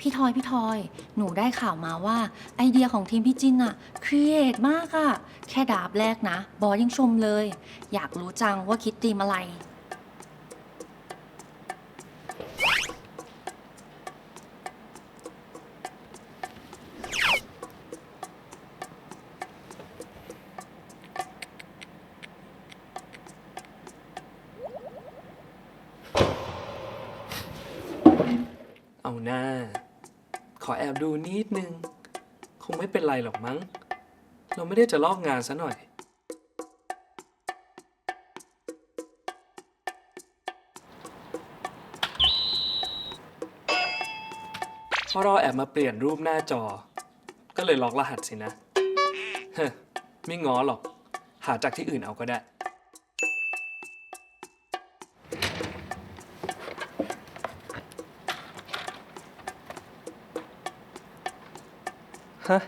พี่ทอยพี่ทอย หนูได้ข่าวมาว่า ไอเดียของทีมพี่จินอะครีเอทมากอะแค่ดาบแรกนะ บอสยังชมเลย อยากรู้จังว่าคิดตีมอะไร เอาหน้า ขอแอบดูนิดนึง คงไม่เป็นไรหรอกมั้ง เราไม่ได้จะลอกงานซะหน่อย พอเราแอบมาเปลี่ยนรูปหน้าจอ ก็เลยล็อกรหัสสินะ เฮ้ไม่ง้อหรอก หาจากที่อื่นเอาก็ได้ ฮะ